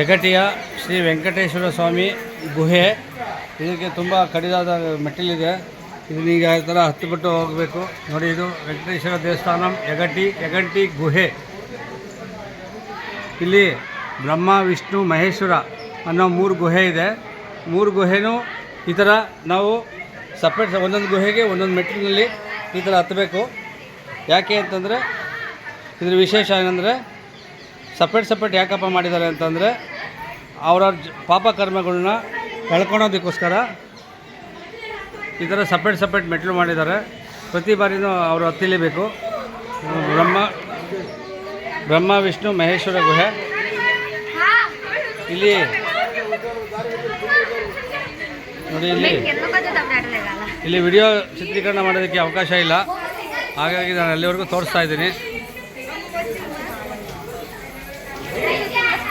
ಯಗಟಿಯ ಶ್ರೀ ವೆಂಕಟೇಶ್ವರ ಸ್ವಾಮಿ ಗುಹೆ. ಇದಕ್ಕೆ ತುಂಬ ಕಡಿದಾದ ಮೆಟ್ಟಿಲಿದೆ ಇದನ್ನ ಈಗ ಈ ಥರ ಹತ್ತಿಬಿಟ್ಟು ಹೋಗಬೇಕು. ನೋಡಿ, ಇದು ವೆಂಕಟೇಶ್ವರ ದೇವಸ್ಥಾನ ಯಗಟಿ, ಯಗಂಟಿ ಗುಹೆ. ಇಲ್ಲಿ ಬ್ರಹ್ಮ, ವಿಷ್ಣು, ಮಹೇಶ್ವರ ಅನ್ನೋ ಮೂರು ಗುಹೆ ಇದೆ. ಮೂರು ಗುಹೆನೂ ಈ ಥರ ನಾವು ಸಪ್ರೇಟ್ ಒಂದೊಂದು ಗುಹೆಗೆ, ಒಂದೊಂದು ಮೆಟ್ಟಿಲಿನಲ್ಲಿ ಈ ಥರ ಹತ್ತಬೇಕು. ಯಾಕೆ ಅಂತಂದರೆ, ಇದ್ರ ವಿಶೇಷ ಏನಂದರೆ ಸಪ್ರೇಟ್ ಸಪ್ರೇಟ್ ಯಾಕಪ್ಪ ಮಾಡಿದ್ದಾರೆ ಅಂತಂದರೆ ಅವರ ಪಾಪ ಕರ್ಮಗಳನ್ನ ಕಳ್ಕೊಳೋದಕ್ಕೋಸ್ಕರ ಈ ಥರ ಸಪ್ರೇಟ್ ಸಪ್ರೇಟ್ ಮೆಟ್ಲು ಮಾಡಿದ್ದಾರೆ. ಪ್ರತಿ ಬಾರಿನೂ ಅವರು ಹತ್ತಿಲೇಬೇಕು. ಬ್ರಹ್ಮ ಬ್ರಹ್ಮ, ವಿಷ್ಣು, ಮಹೇಶ್ವರ ಗುಹೆ. ಇಲ್ಲಿ ನೋಡಿ ಇಲ್ಲಿ ಇಲ್ಲಿ ವಿಡಿಯೋ ಚಿತ್ರೀಕರಣ ಮಾಡೋದಕ್ಕೆ ಅವಕಾಶ ಇಲ್ಲ. ಹಾಗಾಗಿ ನಾನು ಅಲ್ಲಿವರೆಗೂ ತೋರಿಸ್ತಾ ಇದ್ದೀನಿ.